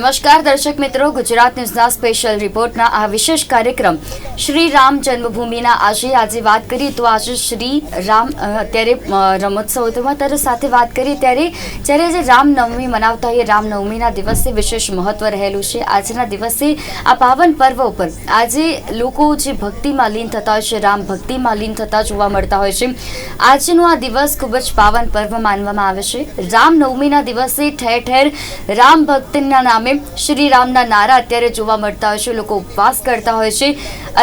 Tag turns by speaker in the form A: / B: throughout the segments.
A: નમસ્કાર દર્શક મિત્રો. ગુજરાત ન્યૂઝના સ્પેશિયલ રિપોર્ટના આ વિશેષ કાર્યક્રમ શ્રી રામ જન્મભૂમિના આજે આજે વાત કરીએ તો આજે શ્રી રામ અત્યારે અ, રમોત્સવ ત્યારે સાથે વાત કરીએ ત્યારે જ્યારે આજે રામનવમી મનાવતા હોઈએ રામનવમીના દિવસે વિશેષ મહત્વ રહેલું છે. આજના દિવસે આ પાવન પર્વ ઉપર આજે લોકો જે ભક્તિમાં લીન થતા હોય છે રામ ભક્તિમાં લીન થતા જોવા મળતા હોય છે. આજનો આ દિવસ ખૂબ જ પાવન પર્વ માનવામાં આવે છે. રામનવમીના દિવસે ઠેર ઠેર રામ ભક્તના નામે શ્રી રામના નારા અત્યારે જોવા મળતા હોય છે. લોકો ઉપવાસ કરતા હોય છે.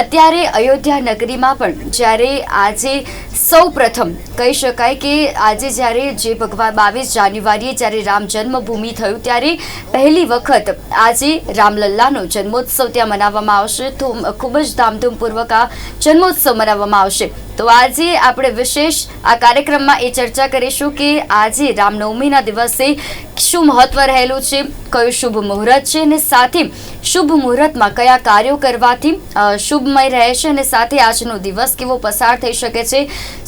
A: અત્યારે અયોધ્યા નગરીમાં પણ જ્યારે આજે સૌ પ્રથમ કહી શકાય કે આજે જ્યારે જે ભગવાન બાવીસ જાન્યુઆરીએ જ્યારે રામ જન્મભૂમિ થયું ત્યારે પહેલી વખત આજે રામલલ્લાનો જન્મોત્સવ ત્યાં મનાવવામાં આવશે. તો ખૂબ જ ધામધૂમપૂર્વક આ જન્મોત્સવ મનાવવામાં આવશે. તો આજે આપણે વિશેષ આ કાર્યક્રમમાં એ ચર્ચા કરીશું કે આજે રામનવમીના દિવસે શું મહત્વ રહેલું છે, કયું શુભ મુહૂર્ત છે અને સાથે શુભ મુહૂર્તમાં કયા કાર્યો કરવાથી શુભમય રહે છે અને સાથે આજનો દિવસ કેવો પસાર થઈ શકે છે?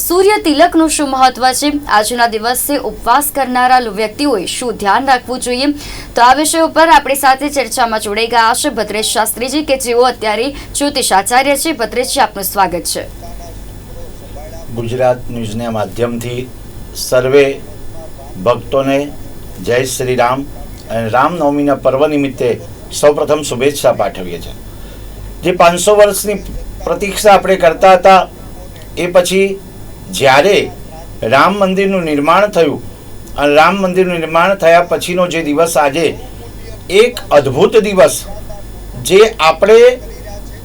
A: સૂર્ય તિલકનું શું મહત્વ છે? આજના દિવસે ઉપવાસ કરનારા વ્યક્તિઓએ શું ધ્યાન રાખવું જોઈએ? તો આ વિષય ઉપર આપણી સાથે ચર્ચામાં જોડાઈ ગયા છે ભદ્રેશ શાસ્ત્રીજી કે જેઓ અત્યારે જ્યોતિષ આચાર્ય છે. ભદ્રેશજી, આપનું સ્વાગત છે.
B: ગુજરાત ન્યૂઝના માધ્યમથી સર્વે ભક્તોને જય શ્રી રામ. અને રામનવમીના પર્વ નિમિત્તે સૌપ્રથમ શુભેચ્છા પાઠવીએ છીએ. જે પાંચસો વર્ષની પ્રતીક્ષા આપણે કરતા હતા, એ પછી જ્યારે રામ મંદિરનું નિર્માણ થયું, અને રામ મંદિરનું નિર્માણ થયા પછીનો જે દિવસ આજે, એક અદ્ભુત દિવસ, જે આપણે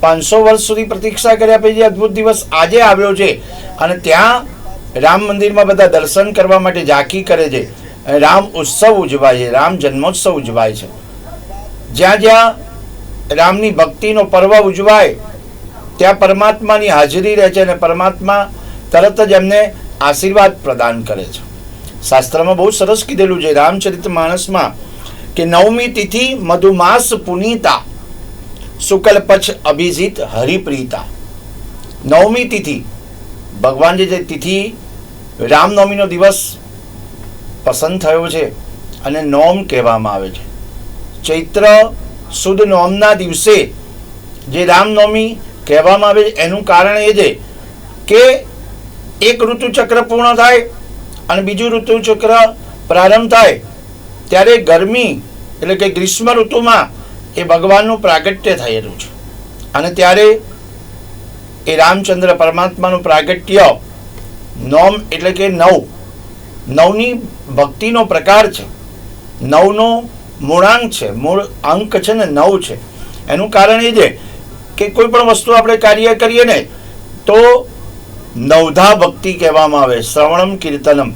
B: પાંચસો વર્ષ સુધી પ્રતીક્ષા કર્યા પછી અદ્ભુત દિવસ આજે આવ્યો છે, અને ત્યાં રામ મંદિરમાં બધા દર્શન કરવા માટે ઝાંકી કરે છે. રામ ઉત્સવ ઉજવાય છે, રામ જન્મોત્સવ ઉજવાય છે. જ્યાં જ્યાં રામની ભક્તિનો પર્વ ઉજવાય, ત્યાં પરમાત્માની હાજરી રહે છે અને પરમાત્મા તરત જ એમને આશીર્વાદ પ્રદાન કરે છે. શાસ્ત્રમાં બહુ સરસ કીધેલું છે, રામચરિત માણસમાં કે નવમી તિથિ મધુમાસ પુનીતા શુકલ પક્ષ અભિજીત હરિપ્રીતા. નવમી તિથિ ભગવાનજી જે તિથિ, રામનવમીનો દિવસ પસંદ થયો છે અને નોમ કહેવામાં આવે છે. ચૈત્ર સુદ નોમના દિવસે જે રામનવમી કહેવામાં આવે છે, એનું કારણ એ છે કે એક ઋતુચક્ર પૂર્ણ થાય અને બીજું ઋતુચક્ર પ્રારંભ થાય, ત્યારે ગરમી એટલે કે ગ્રીષ્મ ઋતુમાં એ ભગવાનનું પ્રાગટ્ય થયેલું છે. અને ત્યારે એ રામચંદ્ર પરમાત્માનું પ્રાગટ્ય નોમ એટલે કે નવ નવની ભક્તિનો પ્રકાર છે. નવનો મૂળાંક છે. મૂળ અંક છે ને નવ છે. એનું કારણ એ છે કે કોઈ પણ વસ્તુ આપણે કાર્ય કરીએ ને, તો નવધા ભક્તિ કહેવામાં આવે, શ્રવણમ કીર્તનમ.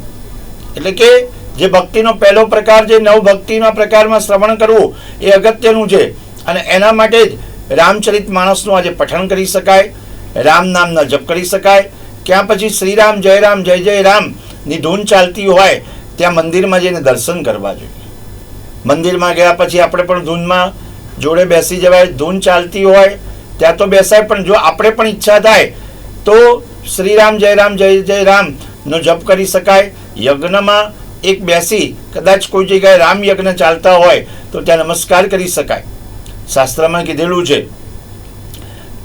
B: એટલે કે જે ભક્તિનો પહેલો પ્રકાર જે નવ ભક્તિના પ્રકારમાં શ્રવણ કરવું, એ અગત્યનું છે. અને એના માટે જ રામચરિત માણસનું આજે પઠન કરી શકાય, રામ નામના જપ કરી શકાય. ક્યાં પછી શ્રીરામ, જય રામ, જય જય રામ ની ધૂન ચાલતી હોય, ત્યાં મંદિરમાં જઈને દર્શન કરવા જોઈએ. મંદિરમાં ગયા પછી આપણે પણ ધૂનમાં જોડે બેસી જવાય. ધૂન ચાલતી હોય, ત્યાં તો બેસાય, પણ જો આપણે પણ ઈચ્છા થાય, તો શ્રીરામ, જય રામ, જય જય રામ નો જપ કરી શકાય. યજ્ઞમાં એક બેસી, કદાચ કોઈ જગ્યાએ રામ યજ્ઞ ચાલતા હોય, તો ત્યાં નમસ્કાર કરી શકાય. શાસ્ત્રમાં કીધેલું છે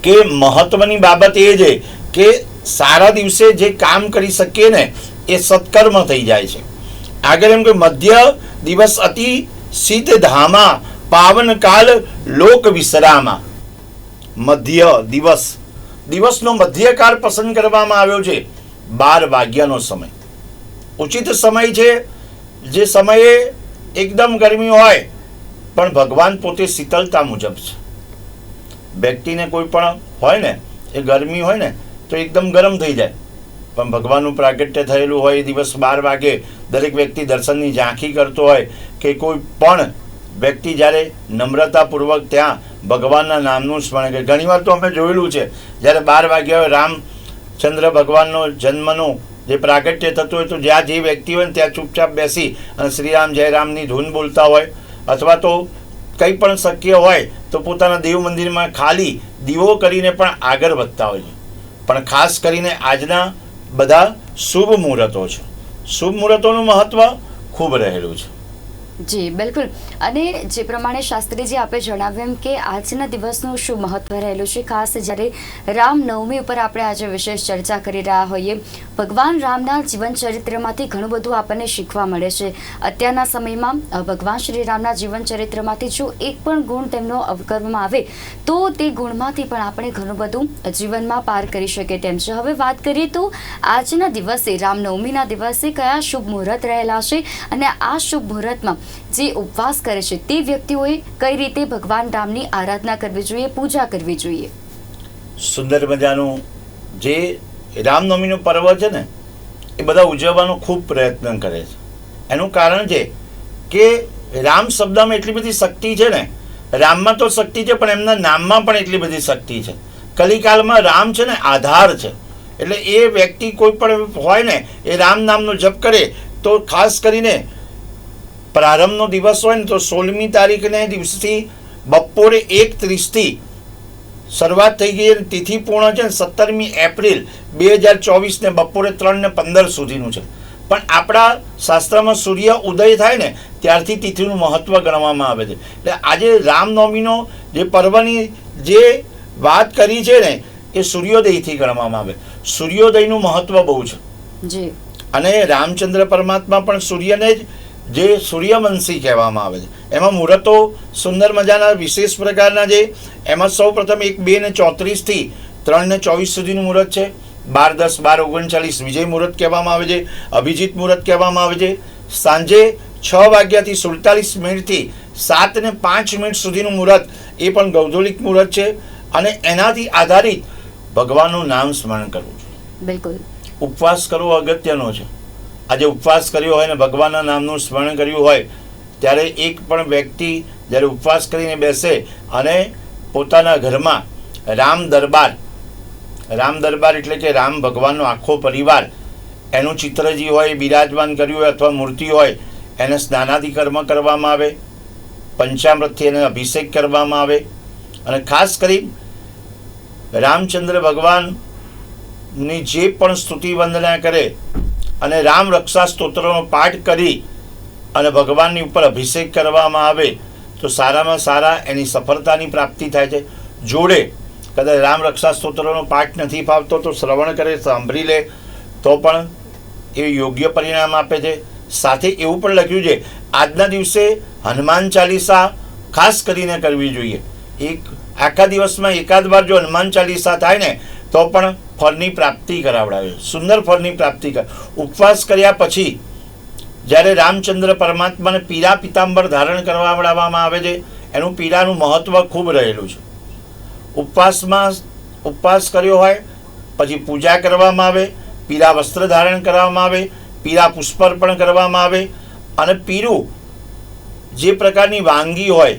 B: કે મહત્વની બાબત એ છે કે સારા દિવસે જે કામ કરી શકીએ ને, એ સત્કર્મ થઈ જાય છે. આગળ એમ કે મધ્ય દિવસ અતિ સિદ્ધ ધામા, પાવન કાલ લોક વિસરામાં. મધ્ય દિવસ. દિવસનો મધ્યકાળ પસંદ કરવામાં આવ્યો છે બાર વાગ્યાનો સમય. ઉચિત સમય છે, જે સમયે એકદમ ગરમી હોય, પણ ભગવાન પોતે શીતલતા મુજબ છે. વ્યક્તિને કોઈ પણ હોય ને, એ ગરમી હોય ને તો એકદમ ગરમ થઈ જાય. પણ ભગવાનનું પ્રાગટ્ય થયેલું હોય, એ દિવસ બાર વાગે દરેક વ્યક્તિ દર્શનની ઝાંખી કરતો હોય કે કોઈ પણ વ્યક્તિ જ્યારે નમ્રતાપૂર્વક ત્યાં ભગવાનના નામનું સ્મરણ કરે. ઘણીવાર તો અમે જોયેલું છે, જ્યારે બાર વાગ્યા હોય રામચંદ્ર ભગવાનનો જન્મનો જે પ્રાગટ્ય થતું હોય તો જ્યાં જે વ્યક્તિ હોય ને ત્યાં ચૂપચાપ બેસી અને શ્રીરામ જયરામની ધૂન બોલતા હોય અથવા તો કંઈ પણ શક્ય હોય તો પોતાના દેવ મંદિરમાં ખાલી દીવો કરીને પણ આગળ વધતા હોય છે. પણ ખાસ કરીને આજના બધા શુભ મુહૂર્તો છે. શુભ મુહૂર્તોનું મહત્ત્વ ખૂબ રહેલું છે.
A: જી, બિલકુલ. અને જે પ્રમાણે શાસ્ત્રીજી આપે જણાવ્યું એમ કે આજના દિવસનું શું મહત્વ રહેલું છે? ખાસ જ્યારે રામનવમી ઉપર આપણે આજે વિશેષ ચર્ચા કરી રહ્યા હોઈએ, ભગવાન રામના જીવન ચરિત્રમાંથી ઘણું બધું આપણને શીખવા મળે છે. અત્યારના સમયમાં ભગવાન શ્રી રામના જીવન ચરિત્રમાંથી જો એક પણ ગુણ તેમનો અવગણવામાં આવે, તો તે ગુણમાંથી પણ આપણે ઘણું બધું જીવનમાં પાર કરી શકીએ તેમ છે. હવે વાત કરીએ તો આજના દિવસે, રામનવમીના દિવસે કયા શુભ મુહૂર્ત રહેલા છે? અને આ શુભ મુહૂર્તમાં જે ઉપવાસ કરે છે તે વ્યક્તિઓએ કઈ રીતે ભગવાન રામની આરાધના કરવી જોઈએ, પૂજા કરવી જોઈએ?
B: સુંદર મજાનું જે રામનવમીનું પર્વ છે ને, એ બધા ઉજવવાનો ખૂબ પ્રયત્ન કરે છે. એનું કારણ છે કે રામ શબ્દમાં એટલી બધી શક્તિ છે ને, રામમાં તો શક્તિ છે, પણ એમના નામમાં પણ એટલી બધી શક્તિ છે. કલિકાલમાં રામ છે ને આધાર છે. એટલે એ વ્યક્તિ કોઈ પણ હોય ને, એ રામ નામનો જપ કરે, તો ખાસ કરીને પ્રારંભનો દિવસ હોય ને તો સોળમી તારીખને દિવસથી બપોરે એક ત્રીસથી શરૂઆત થઈ ગઈ અને તિથિ પૂર્ણ છે ને સત્તરમી એપ્રિલ બે હજાર ચોવીસને બપોરે ત્રણ ને પંદર સુધીનું છે. પણ આપણા શાસ્ત્રમાં સૂર્ય ઉદય થાય ને ત્યારથી તિથિનું મહત્ત્વ ગણવામાં આવે છે. એટલે આજે રામનવમીનો જે પર્વની જે વાત કરી છે ને એ સૂર્યોદયથી ગણવામાં આવે. સૂર્યોદયનું મહત્ત્વ બહુ છે.
A: જી.
B: અને રામચંદ્ર પરમાત્મા પણ સૂર્યને જ જે સૂર્યવંશી કહેવામાં આવે છે. એમાં મુહૂર્તો સુંદર મજાના વિશેષ પ્રકારના જે એમાં સૌ પ્રથમ એક બે ને ચોત્રીસથી ત્રણ ને ચોવીસ સુધીનું મુહૂર્ત છે. બાર દસ બાર ઓગણચાલીસ વિજય મુહૂર્ત કહેવામાં આવે છે. અભિજીત મુહૂર્ત કહેવામાં આવે છે. સાંજે છ વાગ્યાથી સુડતાલીસ મિનિટથી સાત ને પાંચ મિનિટ સુધીનું મુહૂર્ત એ પણ ગૌધોલિક મુહૂર્ત છે. અને એનાથી આધારિત ભગવાનનું નામ સ્મરણ કરવું જોઈએ
A: બિલકુલ.
B: ઉપવાસ કરવો અગત્યનો છે. આજે ઉપવાસ કર્યો હોય ને ભગવાનના નામનું સ્મરણ કર્યું હોય, ત્યારે એક પણ વ્યક્તિ જ્યારે ઉપવાસ કરીને બેસે અને પોતાના ઘરમાં રામ દરબાર રામ દરબાર એટલે કે રામ ભગવાનનો આખો પરિવાર, એનું ચિત્ર જે હોય, બિરાજમાન કર્યું હોય અથવા મૂર્તિ હોય, એને સ્નાનાદિ કર્મ કરવામાં આવે, પંચામૃતથી એને અભિષેક કરવામાં આવે અને ખાસ કરી રામચંદ્ર ભગવાનની જે પણ સ્તુતિ વંદના કરે અને રામ રક્ષા સ્તોત્રનો પાઠ કરી અને ભગવાનની ઉપર અભિષેક કરવામાં આવે, તો સારામાં સારા એની સફળતાની પ્રાપ્તિ થાય છે. જોડે કદાચ રામ રક્ષા સ્તોત્રનો પાઠ નથી ફાવતો તો શ્રવણ કરે, સાંભળી લે, તો પણ એ યોગ્ય પરિણામ આપે છે. સાથે એવું પણ લખ્યું છે, આજના દિવસે હનુમાન ચાલીસા ખાસ કરીને કરવી જોઈએ. એક આખા દિવસમાં એકાદ વાર જો હનુમાન ચાલીસા થાય ને, તો પણ ફળની પ્રાપ્તિ કરાવડાવે. સુંદર ફળની પ્રાપ્તિ કર ઉપવાસ કર્યા પછી જ્યારે રામચંદ્ર પરમાત્માને પીળા પિતાંબર ધારણ કરાવડાવવામાં આવે છે, એનું પીળાનું મહત્ત્વ ખૂબ રહેલું છે. ઉપવાસમાં ઉપવાસ કર્યો હોય, પછી પૂજા કરવામાં આવે, પીળા વસ્ત્ર ધારણ કરવામાં આવે, પીળા પુષ્પાર્પણ કરવામાં આવે, અને પીળું જે પ્રકારની વાનગી હોય,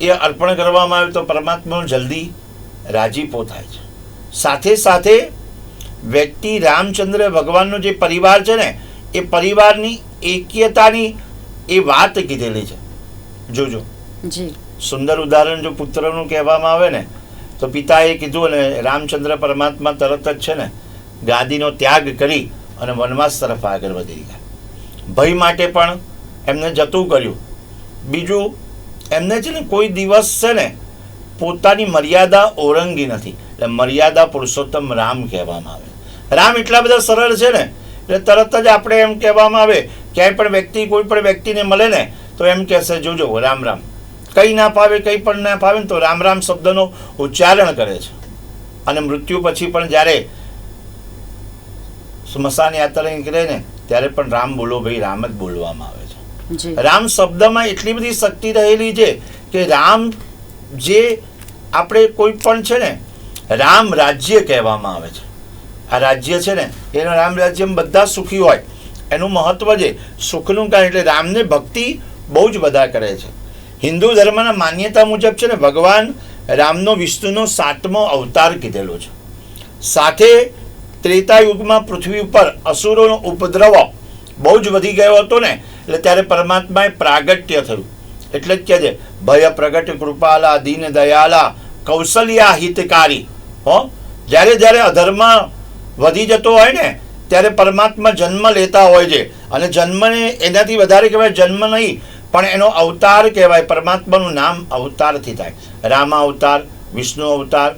B: એ અર્પણ કરવામાં આવે તો પરમાત્માનો જલ્દી રાજીપો થાય છે. સાથે સાથે વ્યક્તિ રામચંદ્ર ભગવાનનો જે પરિવાર છે ને એ પરિવારની એક્યતાની એ વાત કીધેલી છે. જોજો.
A: જી.
B: સુંદર ઉદાહરણ જો પુત્રનું કહેવામાં આવે ને તો પિતાએ કીધું અને રામચંદ્ર પરમાત્મા તરત જ છે ને ગાદીનો ત્યાગ કરી અને વનવાસ તરફ આગળ વધી ગયા. ભય માટે પણ એમને જતું કર્યું. બીજું એમને છે ને કોઈ દિવસ છે ને પોતાની મર્યાદા ઓળંગી નથી. એટલે મર્યાદા પુરુષોત્તમ રામ કહેવામાં આવે. રામ એટલા બધા સરળ છે ને એટલે તરત જ આપણે એમ કહેવામાં આવે ક્યાંય પણ વ્યક્તિ કોઈ પણ વ્યક્તિને મળે ને તો એમ કહેશે જોજો રામ રામ. કંઈ ના ફાવે કંઈ પણ ના ફાવે ને તો રામ રામ શબ્દનો ઉચ્ચારણ કરે છે. અને મૃત્યુ પછી પણ જ્યારે સ્મશાન યાત્રા નીકળે ને ત્યારે પણ રામ બોલો ભાઈ રામ જ બોલવામાં આવે છે. રામ શબ્દમાં એટલી બધી શક્તિ રહેલી છે કે રામ જે આપણે કોઈ પણ છે ને રામ રાજ્ય કહેવામાં આવે છે. આ રાજ્ય છે ને, એના રામ રાજ્યમાં બધા સુખી હોય. એનું મહત્વ છે સુખનું કારણ એટલે રામને ભક્તિ બહુ જ બધા કરે છે. હિન્દુ ધર્મના માન્યતા મુજબ છે ને, ભગવાન રામનો વિષ્ણુનો સાતમો અવતાર કીધેલો છે. સાથે ત્રેતા યુગમાં પૃથ્વી ઉપર અસુરોનો ઉપદ્રવ બહુ જ વધી ગયો હતો ને, એટલે ત્યારે પરમાત્માએ પ્રાગટ્ય થયું. એટલે જ કહે છે, ભય પ્રગટ કૃપાલા, દીન દયાલા, કૌશલ્યા હિતકારી. હો? જ્યારે જ્યારે અધર્મ વધી જતો હોય ને, ત્યારે પરમાત્મા જન્મ લેતા હોય છે. અને જન્મને એનાથી વધારે કહેવાય જન્મ નહીં, પણ એનો અવતાર કહેવાય. પરમાત્માનું નામ અવતારથી થાય. રામ અવતાર, વિષ્ણુ અવતાર,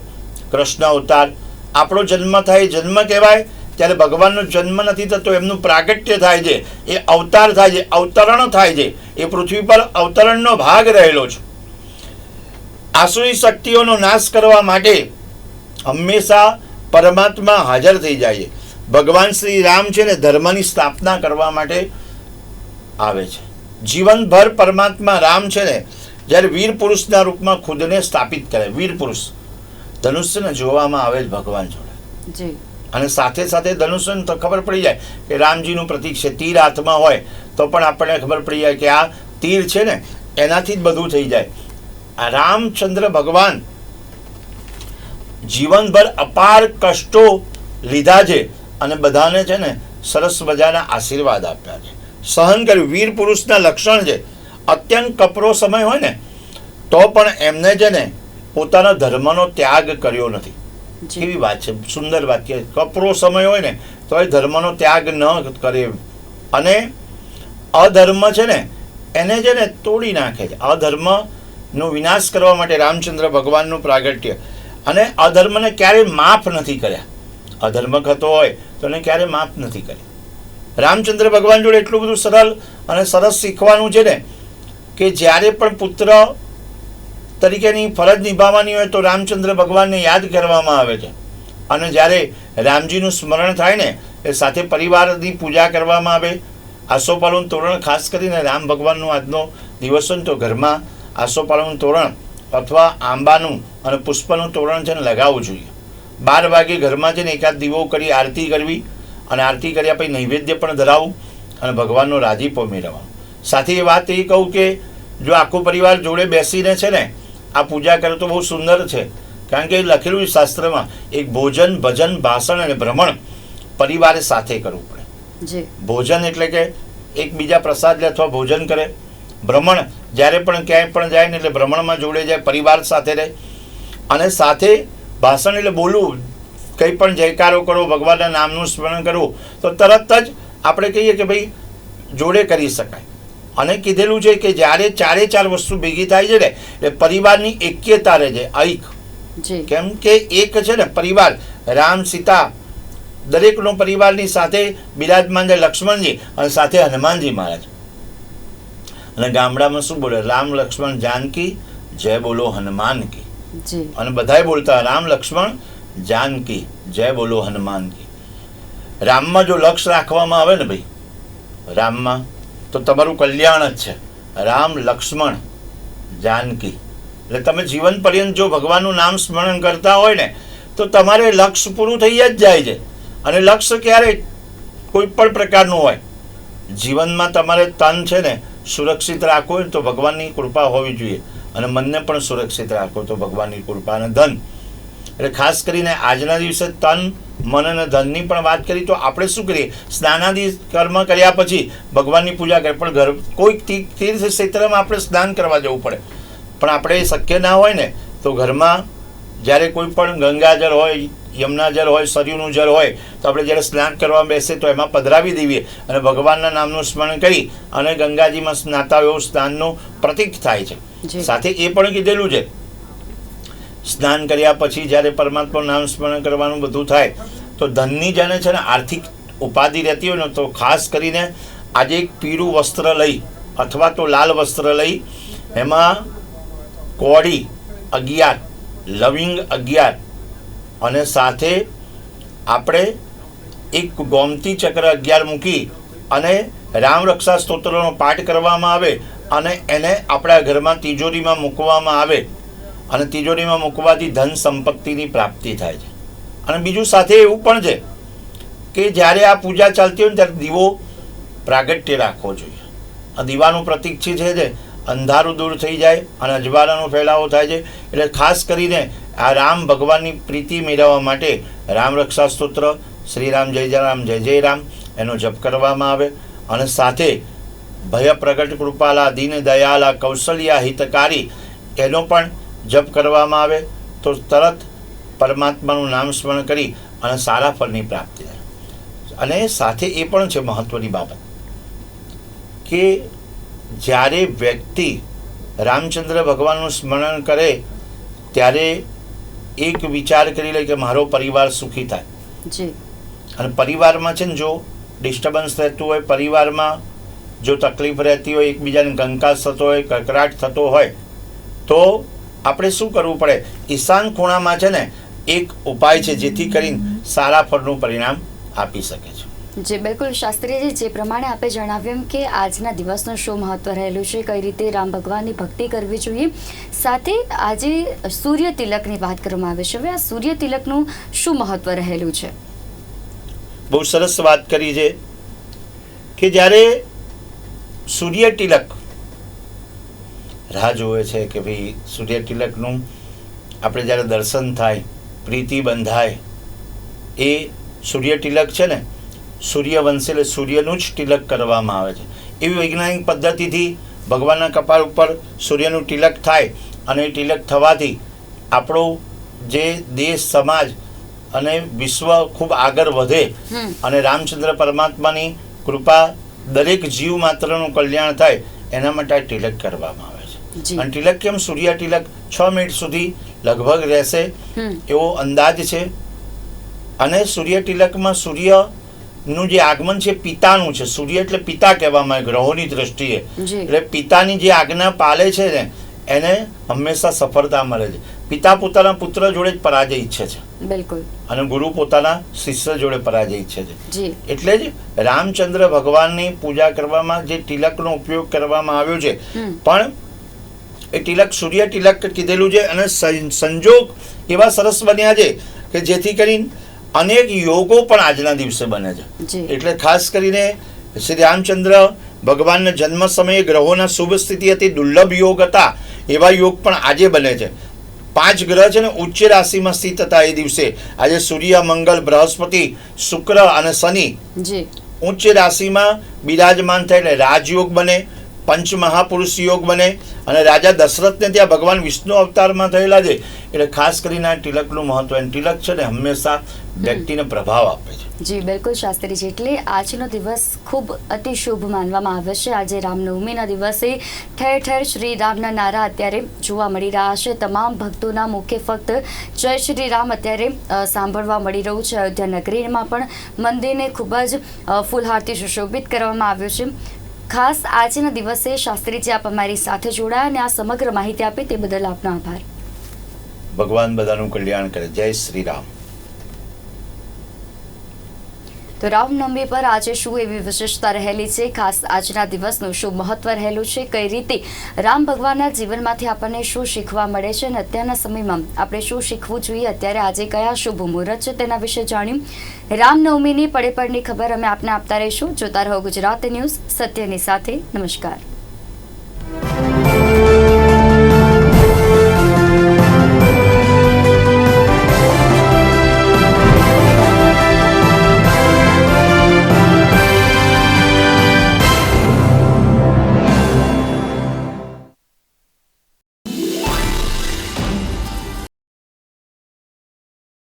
B: કૃષ્ણ અવતાર. આપણો જન્મ થાય, જન્મ કહેવાય. ત્યારે ભગવાનનો જન્મ નથી થતો, એમનું પ્રાગટ્ય થાય છે. એ અવતાર થાય છે, અવતરણ થાય છે. એ પૃથ્વી પર અવતરણનો ભાગ રહેલો છે. આસુરી શક્તિઓનો નાશ કરવા માટે હંમેશા પરમાત્મા હાજર થઈ જાય છે. ભગવાન શ્રી રામ છે ને ધર્મની સ્થાપના કરવા માટે આવે છે. જીવનભર પરમાત્મા રામ છે ને જ્યારે વીર પુરુષના રૂપમાં ખુદને સ્થાપિત કરે. વીર પુરુષ. ધનુષ્યને જોવામાં આવે છે ભગવાન જોડે. અને સાથે સાથે ધનુષ્યને તો ખબર પડી જાય કે રામજીનું પ્રતીક છે તીર હાથમાં હોય તો પણ આપણને ખબર પડી જાય કે આ તીર છે ને એનાથી જ બધું થઈ જાય. આ રામચંદ્ર ભગવાન જીવનભર અપાર કષ્ટો લીધા છે અને બધાને છે ને સરસ મજાના આશીર્વાદ આપ્યા છે. સહન કર્યું. વીર પુરુષના લક્ષણ છે. અત્યંત કપરો સમય હોય ને તો પણ એમને છે ને પોતાના ધર્મનો ત્યાગ કર્યો નથી. કેવી વાત છે? સુંદર વાક્ય. કપરો સમય હોય ને તો એ ધર્મનો ત્યાગ ન કરે. અને અધર્મ છે ને એને છે ને તોડી નાખે છે. અધર્મનો વિનાશ કરવા માટે રામચંદ્ર ભગવાનનું પ્રાગટ્ય. અને અધર્મને ક્યારેય માફ નથી કર્યા. અધર્મ થતો હોય તો એને ક્યારેય માફ નથી કર્યા. રામચંદ્ર ભગવાન જોડે એટલું બધું સરળ અને સરસ શીખવાનું છે ને, કે જ્યારે પણ પુત્ર તરીકેની ફરજ નિભાવવાની હોય તો રામચંદ્ર ભગવાનને યાદ કરવામાં આવે છે. અને જ્યારે રામજીનું સ્મરણ થાય ને, એ સાથે પરિવારની પૂજા કરવામાં આવે. આસોપાલવનું તોરણ ખાસ કરીને રામ ભગવાનનો આજનો દિવસ હોય તો ઘરમાં આસોપાલવનું તોરણ અથવા આંબાનું અને પુષ્પનું તોરણ છે ને લગાવવું જોઈએ. બાર વાગે ઘરમાં છે ને એકાદ દીવો કરી આરતી કરવી અને આરતી કર્યા પછી નૈવેદ્ય પણ ધરાવવું અને ભગવાનનો રાજીપો મેળવવાનો સાથે એ વાત એ કહું કે જો આખો પરિવાર જોડે બેસીને છે ને આ પૂજા કરે તો બહુ સુંદર છે. કારણ કે લખેલું શાસ્ત્રમાં એક ભોજન ભજન ભાષણ અને ભ્રમણ પરિવારે સાથે કરવું પડે. ભોજન એટલે કે એકબીજા પ્રસાદ લે અથવા ભોજન કરે ભ્રમણ જ્યારે પણ ક્યાંય પણ જાય ને એટલે ભ્રમણમાં જોડે જાય પરિવાર સાથે રહે. અને સાથે ભાષણ એટલે બોલવું. કંઈ પણ જયકારો કરો ભગવાનના નામનું સ્મરણ કરવું તો તરત જ આપણે કહીએ કે ભાઈ જોડે કરી શકાય. અને કીધેલું છે કે જ્યારે ચારે ચાર વસ્તુ ભેગી થાય છે ને એટલે પરિવારની એક્યતા રહે છે ઐક. કેમ કે એક છે ને પરિવાર. રામ સીતા દરેકનો પરિવારની સાથે બિરાજમાન છે લક્ષ્મણજી અને સાથે હનુમાનજી મહારાજ. અને ગામડામાં શું બોલે? રામ લક્ષ્મણ જાનકી જય બોલો હનુમાન કી અને બધાય બોલતા રામ લક્ષ્મણ જાનકી જય બોલો હનુમાન કી રામમાં જો લક્ષ રાખવામાં આવે ને ભાઈ રામમાં તો તમારું કલ્યાણ જ છે. રામ લક્ષ્મણ જાનકી. એટલે તમે જીવન પર્યંત જો ભગવાનનું નામ સ્મરણ કરતા હોય ને તો તમારે લક્ષ્ય પૂરું થઈ જ જાય છે. અને લક્ષ્ય ક્યારે કોઈ પણ પ્રકારનું હોય. જીવનમાં તમારે તન છે ને સુરક્ષિત ને તો ભગવાનની કૃપા હોવી જોઈએ. અને મનને પણ સુરક્ષિત રાખો તો ભગવાનની કૃપા અને ધન. એટલે ખાસ કરીને આજના દિવસે તન, મન અને ધનની પણ વાત કરી તો આપણે શું કરીએ? સ્નાનાદિ કર્મ કર્યા પછી ભગવાનની પૂજા કરીએ પણ ઘર કોઈક તીર્થ ક્ષેત્રમાં આપણે સ્નાન કરવા જવું પડે. પણ આપણે શક્ય ના હોય ને, તો ઘરમાં જ્યારે કોઈ પણ ગંગાજળ હોય યમુના જળ હોય સરયુનું જળ હોય તો આપણે જ્યારે સ્નાન કરવા બેસે તો એમાં પધરાવી દેવીએ અને ભગવાનના નામનું સ્મરણ કરી અને ગંગાજીમાં સ્નાતા એવું સ્નાનનું પ્રતીક થાય છે. સાથે એ પણ કીધેલું છે. સ્નાન કર્યા પછી જ્યારે પરમાત્માનું નામ સ્મરણ કરવાનું બધું થાય તો ધનની જાણે છે ને આર્થિક ઉપાધિ રહેતી હોય ને તો ખાસ કરીને આજે એક પીળું વસ્ત્ર લઈ અથવા તો લાલ વસ્ત્ર લઈ એમાં કોડી અગિયાર લવિંગ અગિયાર અને સાથે આપણે એક ગોમતી ચક્ર અગિયાર મૂકી અને રામ રક્ષા સ્તોત્રનો પાઠ કરવામાં આવે અને એને આપણા ઘરમાં તિજોરીમાં મૂકવામાં આવે અને તિજોરીમાં મૂકવાથી ધન સંપત્તિની પ્રાપ્તિ થાય છે. અને બીજું સાથે એવું પણ છે કે જ્યારે આ પૂજા ચાલતી હોય ત્યારે દીવો પ્રાગટ્ય રાખવો જોઈએ. આ દીવાનું પ્રતીક છે જે છે, અંધારું દૂર થઈ જાય અને અજવાળાનો ફેલાવો થાય છે. એટલે ખાસ કરીને આ રામ ભગવાનની પ્રીતિ મેળવવા માટે રામ રક્ષા સ્તોત્ર, શ્રી રામ જય રામ જય જય રામ, એનો જપ કરવામાં આવે. અને સાથે ભય પ્રગટ કૃપાલા, દીન દયાલા, કૌશલ્યા હિતકારી, એનો પણ જપ કરવામાં આવે. તો તરત પરમાત્માનું નામ સ્મરણ કરી અને સારા ફળની પ્રાપ્તિ થાય. અને સાથે એ પણ છે મહત્વની બાબત કે જ્યારે વ્યક્તિ રામચંદ્ર ભગવાનનું સ્મરણ કરે, ત્યારે એક વિચાર કરી લે કે મારો પરિવાર સુખી થાય. અને પરિવારમાં છે ને જો ડિસ્ટર્બન્સ રહેતું હોય પરિવારમાં જો તકલીફ રહેતી હોય એકબીજાને કંકાસ થતો હોય કકરાટ થતો હોય તો આપણે શું કરવું પડે? ઈશાન ખૂણામાં છે ને એક ઉપાય છે જેથી કરીને સારા ફળનું પરિણામ આપી શકે છે.
A: જી બિલકુલ શાસ્ત્રીજી, જે પ્રમાણે આપે જણાવ્યું કે આજના દિવસનું શું મહત્વ રહેલું છે, કઈ રીતે રામ ભગવાનની ભક્તિ કરવી જોઈએ. સાથે આજે સૂર્ય તિલકની વાત કરવામાં આવે છે. હવે આ સૂર્ય તિલકનું શું મહત્વ રહેલું છે?
B: બહુ સરસ વાત કરી છે કે જ્યારે સૂર્ય તિલક રાહ જોવે છે કે ભાઈ સૂર્ય તિલકનું આપણે જ્યારે દર્શન થાય, પ્રીતિ બંધાય, એ સૂર્ય તિલક છે ને સૂર્યવંશી એટલે સૂર્યનું જ તિલક કરવામાં આવે છે. એવી વૈજ્ઞાનિક પદ્ધતિથી ભગવાનના કપાળ ઉપર સૂર્યનું તિલક થાય અને એ તિલક થવાથી આપણો જે દેશ સમાજ અને વિશ્વ ખૂબ આગળ વધે અને રામચંદ્ર પરમાત્માની કૃપા દરેક જીવ માત્રનું કલ્યાણ થાય એના માટે આ તિલક કરવામાં આવે છે. અને તિલક કેમ? સૂર્ય તિલક છ મિનિટ સુધી લગભગ રહેશે એવો અંદાજ છે. અને સૂર્ય તિલકમાં સૂર્યનું જે આગમન છે પિતાનું છે. સૂર્ય એટલે પિતા કહેવામાં આવે ગ્રહોની દ્રષ્ટિએ. એટલે પિતાની જે આજ્ઞા પાલે છે ને એને હંમેશા સફળતા મળે છે. પિતા પોતાના પુત્ર જોડે જ પરાજય ઈચ્છે છે.
A: બિલકુલ.
B: અને ગુરુ પોતાના શિષ્ય જોડે પરાજય ઈચ્છે છે. એટલે જ રામચંદ્ર ભગવાનની પૂજા કરવામાં જે તિલકનો ઉપયોગ કરવામાં આવ્યો છે પણ એ તિલક સૂર્ય તિલક કીધેલું છે અને સંજોગ એવા સરસ બન્યા છે કે જેથી કરીને અનેક યોગો પણ આજના દિવસે બને છે. એટલે ખાસ કરીને શ્રી રામચંદ્ર ભગવાનના જન્મ સમયે ગ્રહોના શુભ સ્થિતિ હતી દુર્લભ યોગ હતા એવા યોગ પણ આજે બને છે. પાંચ ગ્રહ છે ને ઉચ્ચ રાશિમાં સ્થિત હતા એ દિવસે. આજે સૂર્ય મંગળ બૃહસ્પતિ શુક્ર અને શનિ ઉચ્ચ રાશિમાં બિરાજમાન થાય એટલે રાજયોગ બને પંચ મહાપુરુષ યોગ બને અને રાજા દશરથને ત્યાં ભગવાન વિષ્ણુ અવતારમાં થયેલા છે. એટલે ખાસ કરીને આ તિલકનું મહત્વ અને તિલક છે ને હંમેશા વ્યક્તિને પ્રભાવ આપે છે.
A: જી, બિલકુલ શાસ્ત્રીજી એટલે આજનો દિવસ ખૂબ અતિ શુભ માનવામાં આવે છે. આજે રામનવમીના દિવસે ઠેર ઠેર શ્રી રામના નારા અત્યારે જોવા મળી રહ્યા છે. તમામ ભક્તોના મુખે ફક્ત જય શ્રી રામ અત્યારે સાંભળવા મળી રહ્યું છે. અયોધ્યા નગરીમાં પણ મંદિરને ખૂબ જ ફૂલહારથી સુશોભિત કરવામાં આવ્યું છે. ખાસ આજના દિવસે શાસ્ત્રીજી આપ અમારી સાથે જોડાયા અને આ સમગ્ર માહિતી આપી તે બદલ આપનો આભાર.
B: ભગવાન બધાનું કલ્યાણ કરે. જય શ્રી રામ.
A: તો રામનવમી પર આજે શું એવી વિશેષતા રહેલી છે? ખાસ આજના દિવસનું શું મહત્વ રહેલું છે? કઈ રીતે રામ ભગવાનના જીવનમાંથી આપણને શું શીખવા મળે છે? અને અત્યારના સમયમાં આપણે શું શીખવું જોઈએ? અત્યારે આજે કયા શુભ મુહૂર્ત છે? તેના વિશે જાણ્યું રામનવમીની પડે પડની ખબર અમે આપને આપતા રહીશું. જોતા રહો ગુજરાત ન્યૂઝ, સત્યની સાથે. નમસ્કાર.